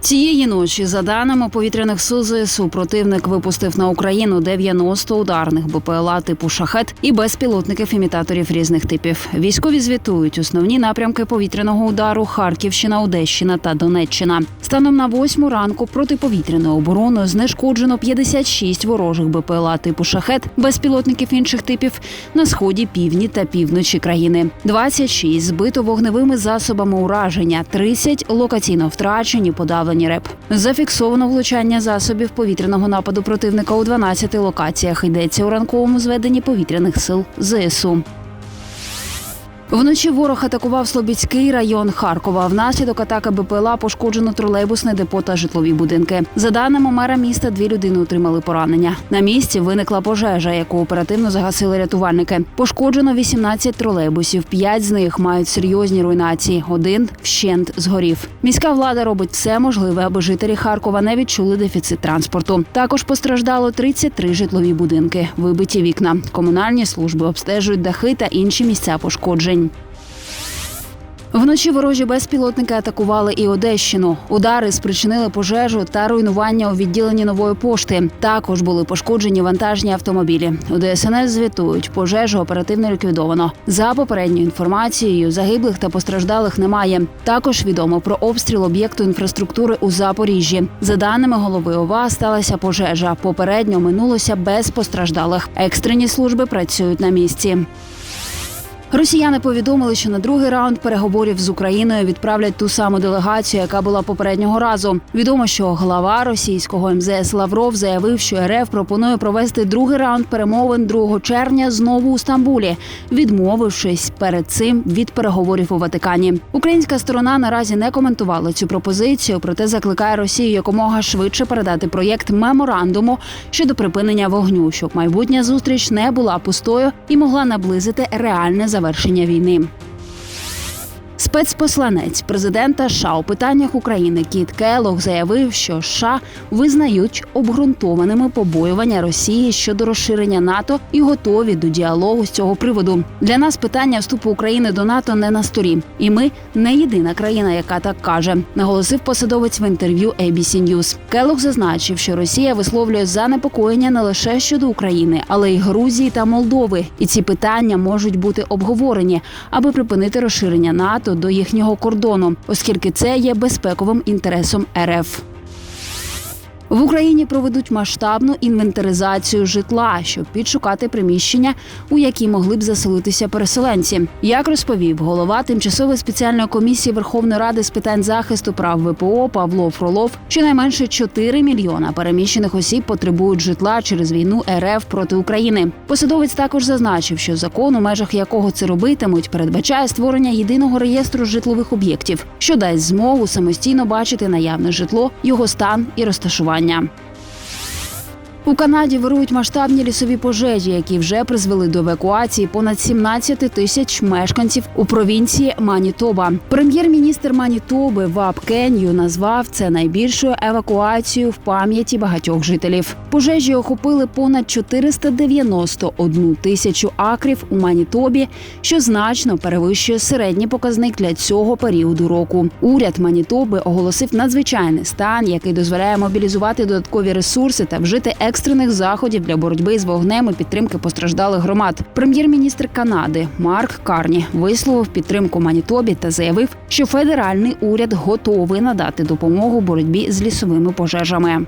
Цієї ночі, за даними повітряних сил ЗСУ, противник випустив на Україну 90 ударних БПЛА типу шахет і безпілотників імітаторів різних типів. Військові звітують основні напрямки повітряного удару Харківщина, Одещина та Донеччина. Станом на восьму ранку протиповітряною обороною знешкоджено 56 ворожих БПЛА типу шахет, безпілотників інших типів на сході, півдні та півночі країни. 26 збито вогневими засобами ураження, 30 локаційно втрачені, подавлені РЕП. Зафіксовано влучання засобів повітряного нападу противника у 12 локаціях. Йдеться у ранковому зведенні повітряних сил ЗСУ. Вночі ворог атакував Слобідський район Харкова. Внаслідок атаки БПЛА пошкоджено тролейбусне депо та житлові будинки. За даними мера міста, дві людини отримали поранення. На місці виникла пожежа, яку оперативно загасили рятувальники. Пошкоджено 18 тролейбусів. П'ять з них мають серйозні руйнації. Один вщент згорів. Міська влада робить все можливе, аби жителі Харкова не відчули дефіцит транспорту. Також постраждало 33 житлові будинки, вибиті вікна. Комунальні служби обстежують дахи та інші місця пошкоджень. Вночі ворожі безпілотники атакували і Одещину. Удари спричинили пожежу та руйнування у відділенні нової пошти. Також були пошкоджені вантажні автомобілі. У ДСНС звітують, пожежу оперативно ліквідовано. За попередньою інформацією, загиблих та постраждалих немає. Також відомо про обстріл об'єкту інфраструктури у Запоріжжі. За даними голови ОВА, сталася пожежа. Попередньо минулося без постраждалих. Екстрені служби працюють на місці. Росіяни повідомили, що на другий раунд переговорів з Україною відправлять ту саму делегацію, яка була попереднього разу. Відомо, що глава російського МЗС Лавров заявив, що РФ пропонує провести другий раунд перемовин 2 червня знову у Стамбулі, відмовившись перед цим від переговорів у Ватикані. Українська сторона наразі не коментувала цю пропозицію, проте закликає Росію якомога швидше передати проєкт меморандуму щодо припинення вогню, щоб майбутня зустріч не була пустою і могла наблизити реальне завершення війни. Спецпосланець президента США у питаннях України Кіт Келлог заявив, що США визнають обґрунтованими побоювання Росії щодо розширення НАТО і готові до діалогу з цього приводу. Для нас питання вступу України до НАТО не на столі, і ми не єдина країна, яка так каже, наголосив посадовець в інтерв'ю ABC News. Келлог зазначив, що Росія висловлює занепокоєння не лише щодо України, але й Грузії та Молдови. І ці питання можуть бути обговорені, аби припинити розширення НАТО до їхнього кордону, оскільки це є безпековим інтересом РФ. В Україні проведуть масштабну інвентаризацію житла, щоб підшукати приміщення, у які могли б заселитися переселенці. Як розповів голова тимчасової спеціальної комісії Верховної Ради з питань захисту прав ВПО Павло Фролов, щонайменше 4 мільйона переміщених осіб потребують житла через війну РФ проти України. Посадовець також зазначив, що закон, у межах якого це робитимуть, передбачає створення єдиного реєстру житлових об'єктів, що дасть змогу самостійно бачити наявне житло, його стан і розташування. España. У Канаді вирують масштабні лісові пожежі, які вже призвели до евакуації понад 17 тисяч мешканців у провінції Манітоба. Прем'єр-міністр Манітоби Ваб Кенью назвав це найбільшою евакуацією в пам'яті багатьох жителів. Пожежі охопили понад 491 тисячу акрів у Манітобі, що значно перевищує середній показник для цього періоду року. Уряд Манітоби оголосив надзвичайний стан, який дозволяє мобілізувати додаткові ресурси та вжити екстрених заходів для боротьби з вогнем і підтримки постраждалих громад. Прем'єр-міністр Канади Марк Карні висловив підтримку Манітобі та заявив, що федеральний уряд готовий надати допомогу боротьбі з лісовими пожежами.